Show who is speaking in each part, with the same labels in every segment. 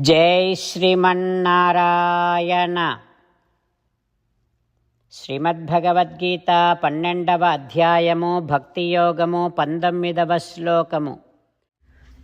Speaker 1: జై శ్రీమన్నారాయణ. శ్రీమద్భగవద్గీత పన్నెండవ అధ్యాయము భక్తి యోగము పంతొమ్మిదవ శ్లోకము.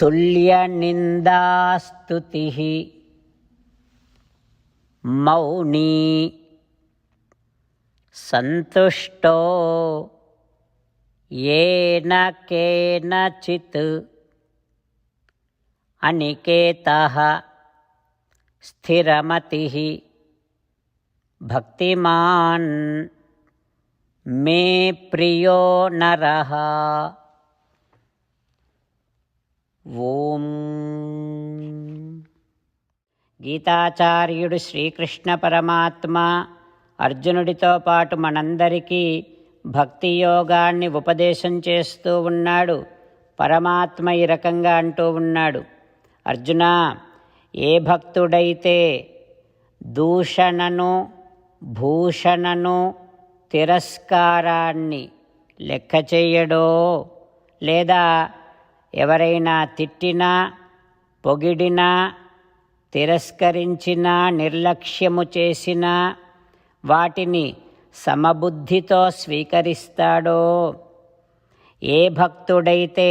Speaker 1: తుల్య నిందాస్తుతి మౌనీ సంతుష్టో ఏన కేనచిత్. అనికేత. స్థిరమతి భక్తిమాన్ మే ప్రియో నర ఓం గీతాచార్యుడు శ్రీకృష్ణ పరమాత్మ అర్జునుడితో పాటు మనందరికీ భక్తి యోగాన్ని ఉపదేశం చేస్తూ ఉన్నాడు పరమాత్మ ఈ రకంగా అంటూ ఉన్నాడు అర్జున ఏ భక్తుడైతే దూషణను భూషణను తిరస్కారాన్ని లెక్క చేయడో లేదా ఎవరైనా తిట్టినా పొగిడినా తిరస్కరించినా నిర్లక్ష్యము చేసినా వాటిని సమబుద్ధితో స్వీకరిస్తాడో ఏ భక్తుడైతే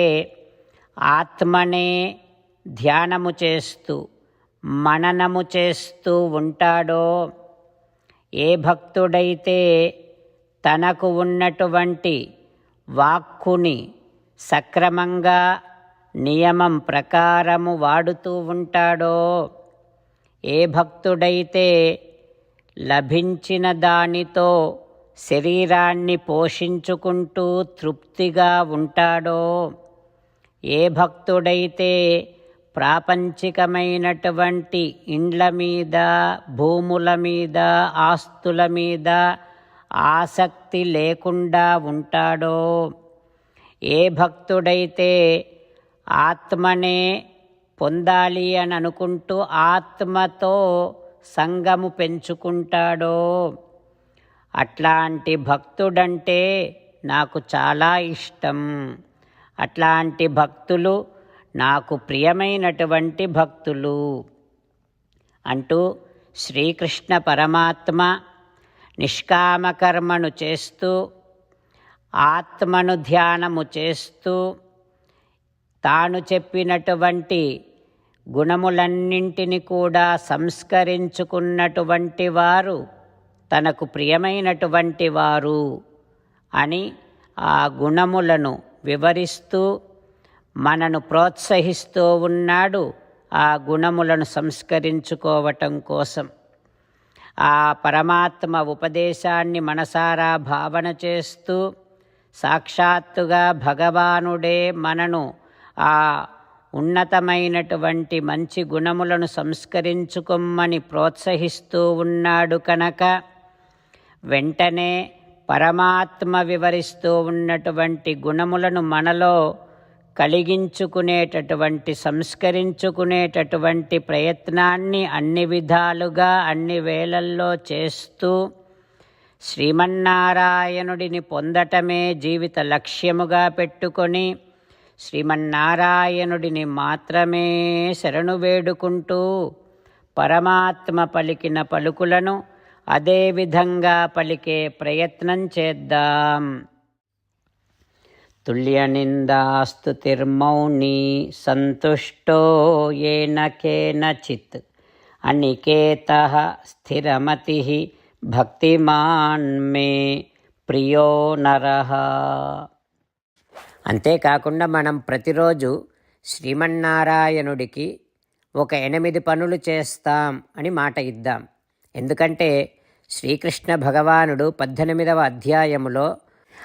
Speaker 1: ఆత్మనే ధ్యానము చేస్తూ మననము చేస్తూ ఉంటాడో? ఏ భక్తుడైతే తనకు ఉన్నటువంటి వాక్కుని సక్రమంగా నియమం ప్రకారము వాడుతూ ఉంటాడో? ఏ భక్తుడైతే లభించిన దానితో శరీరాన్ని పోషించుకుంటూ తృప్తిగా ఉంటాడో? ఏ భక్తుడైతే ప్రాపంచికమైనటువంటి ఇండ్ల మీద భూముల మీద ఆస్తుల మీద ఆసక్తి లేకుండా ఉంటాడో? ఏ భక్తుడైతే ఆత్మనే పొందాలి అని అనుకుంటూ ఆత్మతో సంగము పెంచుకుంటాడో? అట్లాంటి భక్తుడంటే నాకు చాలా ఇష్టం. అట్లాంటి భక్తులు నాకు ప్రియమైనటువంటి భక్తులు అంటూ శ్రీకృష్ణ పరమాత్మ నిష్కామకర్మను చేస్తూ ఆత్మను ధ్యానము చేస్తూ తాను చెప్పినటువంటి గుణములన్నింటిని కూడా సంస్కరించుకున్నటువంటి వారు తనకు ప్రియమైనటువంటి వారు అని ఆ గుణములను వివరిస్తూ మనను ప్రోత్సహిస్తూ ఉన్నాడు ఆ గుణములను సంస్కరించుకోవటం కోసం. ఆ పరమాత్మ ఉపదేశాన్ని మనసారా భావన చేస్తూ సాక్షాత్తుగా భగవానుడే మనను ఆ ఉన్నతమైనటువంటి మంచి గుణములను సంస్కరించుకోమని ప్రోత్సహిస్తూ ఉన్నాడు కనుక వెంటనే పరమాత్మ వివరిస్తూ ఉన్నటువంటి గుణములను మనలో కలిగించుకునేటటువంటి సంస్కరించుకునేటటువంటి ప్రయత్నాన్ని అన్ని విధాలుగా అన్ని వేళల్లో చేస్తూ శ్రీమన్నారాయణుడిని పొందటమే జీవిత లక్ష్యముగా పెట్టుకొని శ్రీమన్నారాయణుడిని మాత్రమే శరణు వేడుకుంటూ పరమాత్మ పలికిన పలుకులను అదే విధంగా పలికే ప్రయత్నం చేద్దాం. తుల్యనిందాస్తుతిర్మౌని సంతుష్టో ఏన కేనచిత్ అనికేత స్థిరమతి భక్తిమాన్ మే ప్రియో నర అంతేకాకుండా మనం ప్రతిరోజు శ్రీమన్నారాయణుడికి ఒక ఎనిమిది పనులు చేస్తాం అని మాట ఇద్దాం. ఎందుకంటే శ్రీకృష్ణ భగవానుడు పద్దెనిమిదవ అధ్యాయములో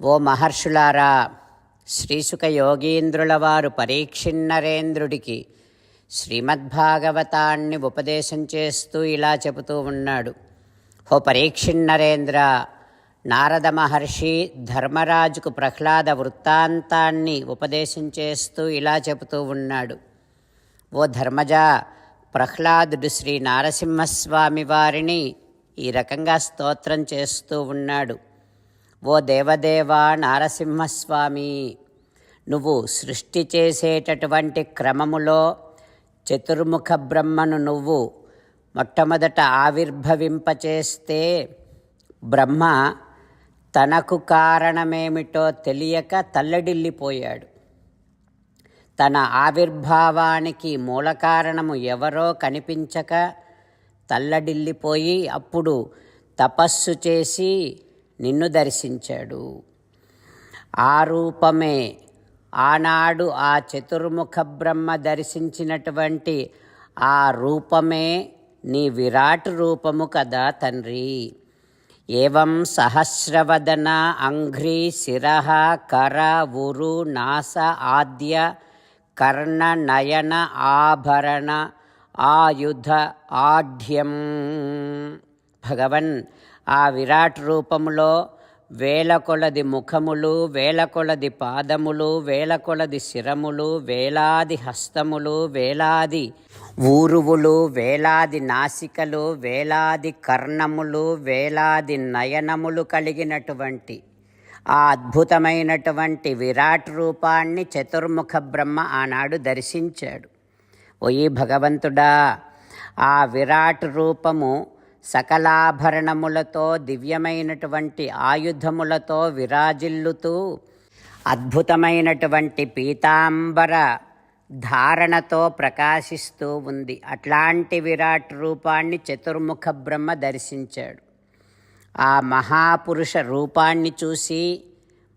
Speaker 1: ఓ మహర్షులారా శ్రీసుక యోగీంద్రుల వారు పరీక్షిన్నరేంద్రుడికి శ్రీమద్భాగవతాన్ని ఉపదేశం చేస్తూ ఇలా చెబుతూ ఉన్నాడు. ఓ పరీక్షిన్నరేంద్ర నారద మహర్షి ధర్మరాజుకు ప్రహ్లాద వృత్తాంతాన్ని ఉపదేశం చేస్తూ ఇలా చెబుతూ ఉన్నాడు. ఓ ధర్మజ ప్రహ్లాదుడు శ్రీ నారసింహస్వామి వారిని ఈ రకంగా స్తోత్రం చేస్తూ ఉన్నాడు. ఓ దేవదేవ నారసింహస్వామి నువ్వు సృష్టి చేసేటటువంటి క్రమములో చతుర్ముఖ బ్రహ్మను నువ్వు మొట్టమొదట ఆవిర్భవింపచేస్తే బ్రహ్మ తనకు కారణమేమిటో తెలియక తల్లడిల్లిపోయాడు. తన ఆవిర్భావానికి మూల కారణము ఎవరో కనిపించక తల్లడిల్లిపోయి అప్పుడు తపస్సు చేసి నిన్ను దర్శించాడు. ఆ రూపమే ఆనాడు ఆ చతుర్ముఖ బ్రహ్మ దర్శించినటువంటి ఆ రూపమే నీ విరాట్ రూపము కదా తండ్రి. ఏం సహస్రవదన అంఘ్రి శిర కర ఉరు నాస ఆద్య కర్ణ నయన ఆభరణ ఆయుధ ఆఢ్యం. భగవన్ ఆ విరాట్ రూపములో వేల కొలది ముఖములు వేల కొలది పాదములు వేల కొలది శిరములు వేలాది హస్తములు వేలాది ఊరువులు వేలాది నాసికలు వేలాది కర్ణములు వేలాది నయనములు కలిగినటువంటి ఆ అద్భుతమైనటువంటి విరాట్ రూపాన్ని చతుర్ముఖ బ్రహ్మ ఆనాడు దర్శించాడు. ఓయి భగవంతుడా ఆ విరాట్ రూపము సకలాభరణములతో దివ్యమైనటువంటి ఆయుధములతో విరాజిల్లుతూ అద్భుతమైనటువంటి పీతాంబర ధారణతో ప్రకాశిస్తూ ఉంది. అట్లాంటి విరాట్ రూపాన్ని చతుర్ముఖ బ్రహ్మ దర్శించాడు. ఆ మహాపురుష రూపాన్ని చూసి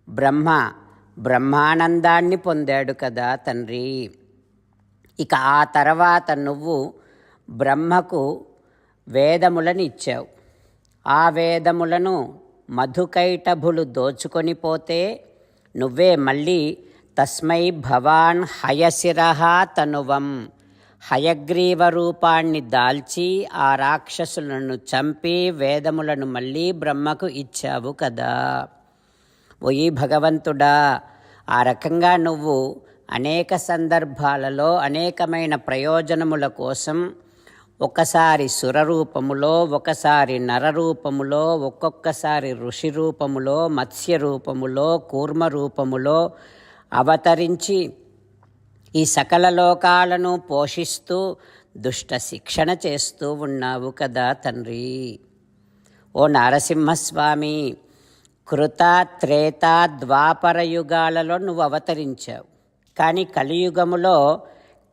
Speaker 1: బ్రహ్మ బ్రహ్మానందాన్ని పొందాడు కదా తండ్రి. ఇక ఆ తర్వాత నువ్వు బ్రహ్మకు వేదములను ఇచ్చావు ఆ వేదములను మధుకైటభులు దోచుకొని పోతే నువ్వే మళ్ళీ తస్మై భవాన్ హయశిరహా తనువం. హయగ్రీవ రూపాన్ని దాల్చి ఆ రాక్షసులను చంపి వేదములను మళ్ళీ బ్రహ్మకు ఇచ్చావు కదా. ఓయి భగవంతుడా ఆ రకంగా నువ్వు అనేక సందర్భాలలో అనేకమైన ప్రయోజనముల కోసం ఒకసారి సురరూపములో ఒకసారి నరరూపములో ఒక్కొక్కసారి ఋషి రూపములో మత్స్య రూపములో కూర్మ రూపములో అవతరించి ఈ సకల లోకాలను పోషిస్తూ దుష్ట శిక్షణ చేస్తూ ఉన్నావు కదా తండ్రి. ఓ నరసింహస్వామి కృత త్రేత ద్వాపర యుగాలలో నువ్వు అవతరించావు. కానీ కలియుగములో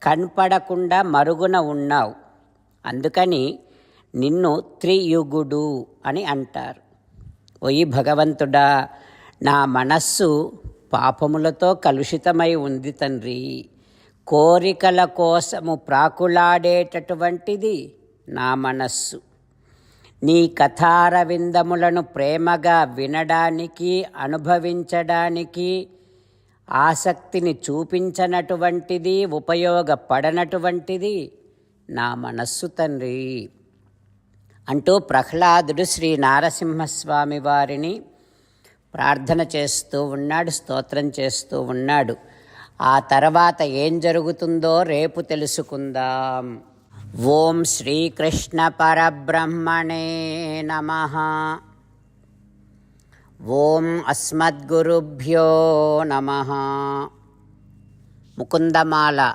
Speaker 1: కనపడకుండా మరుగున ఉన్నావు. అందుకని నిన్ను త్రియుగుడు అని అంటారు. ఓయి భగవంతుడా నా మనస్సు పాపములతో కలుషితమై ఉంది తండ్రి. కోరికల కోసము ప్రాకులాడేటటువంటిది నా మనస్సు. నీ కథారవిందములను ప్రేమగా వినడానికి అనుభవించడానికి ఆసక్తిని చూపించనటువంటిది ఉపయోగపడనటువంటిది నా మనస్సు తండ్రి. అంటూ ప్రహ్లాదుడు శ్రీ నారసింహస్వామి వారిని ప్రార్థన చేస్తూ ఉన్నాడు స్తోత్రం చేస్తూ ఉన్నాడు. ఆ తర్వాత ఏం జరుగుతుందో రేపు తెలుసుకుందాం. ఓం శ్రీకృష్ణ పరబ్రహ్మణే నమ. ఓం అస్మద్గురుభ్యో నమ. ముకుందమాల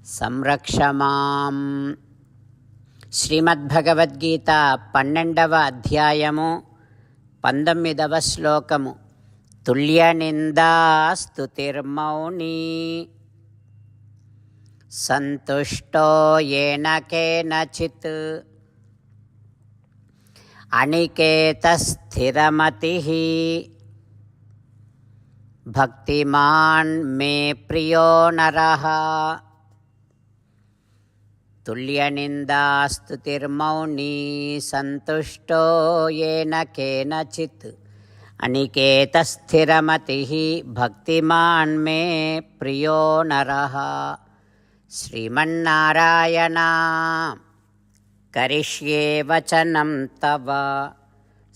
Speaker 1: కృష్ణ సంరక్షమాం శ్రీమద్భగవద్గీత పన్నెండవ అధ్యాయము పంతొమ్మిదవ శ్లోకము. తుల్యనిందాస్తుతిర్మౌని సంతుష్టో ఏన కేనచిత్. అనికేతస్థిరమతి భక్తిమాన్ మే ప్రియో నరః. तुल्यनिन्दास्तुतिर्मौनी सन्तुष्टो येन केनचित् अनिकेतस्थिरमतिः भक्तिमान् मे प्रियो नरः श्रीमन्नारायणा करिष्ये वचनं तव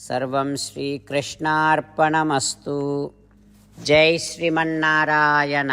Speaker 1: सर्वं श्रीकृष्णार्पणमस्तु जय श्रीमन्नारायण